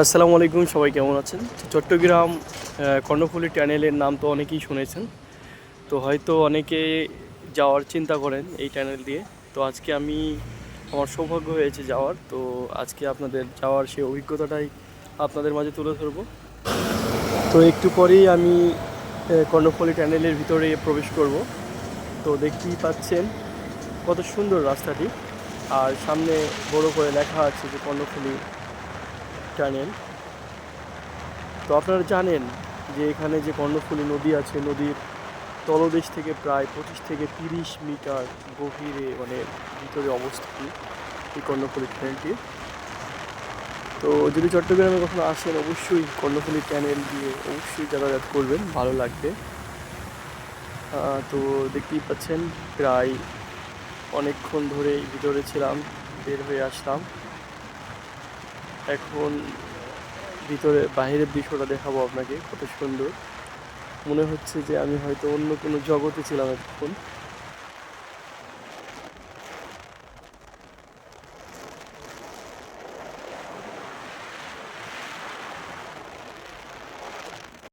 আসসালামু আলাইকুম, সবাই কেমন আছেন? চট্টগ্রাম কর্ণফুলী ট্যানেলের নাম তো অনেকেই শুনেছেন। তো হয়তো অনেকে যাওয়ার চিন্তা করেন এই ট্যানেল দিয়ে। তো আজকে আমি, আমার সৌভাগ্য হয়েছে যাওয়ার। তো আজকে আপনাদের যাওয়ার সেই অভিজ্ঞতাটাই আপনাদের মাঝে তুলে ধরবো। তো একটু পরেই আমি কর্ণফুলী ট্যানেলের ভিতরে প্রবেশ করব। তো দেখতেই পাচ্ছেন কত সুন্দর রাস্তাটি। আর সামনে বড় করে লেখা আছে যে কর্ণফুলী টানেল তো আপনারা জানেন যে এখানে যে কর্ণফুলী নদী আছে, নদীর তলদেশ থেকে প্রায় পঁচিশ থেকে তিরিশ মিটার গভীরে মানে ভিতরে অবস্থিত এই কর্ণফুলী ট্যানেলটি তো যদি চট্টগ্রামে কখনো আসেন, অবশ্যই কর্ণফুলী ট্যানেল দিয়ে অবশ্যই যাতায়াত করবেন, ভালো লাগবে। তো দেখতেই পাচ্ছেন, প্রায় অনেকক্ষণ ধরে ভিতরে ছিলাম, বের হয়ে আসলাম। এখন ভিতরে, বাহিরের দৃশ্যটা দেখাবো আপনাকে, কত সুন্দর। মনে হচ্ছে যে আমি হয়তো অন্য কোনো জগতে ছিলাম এতক্ষণ।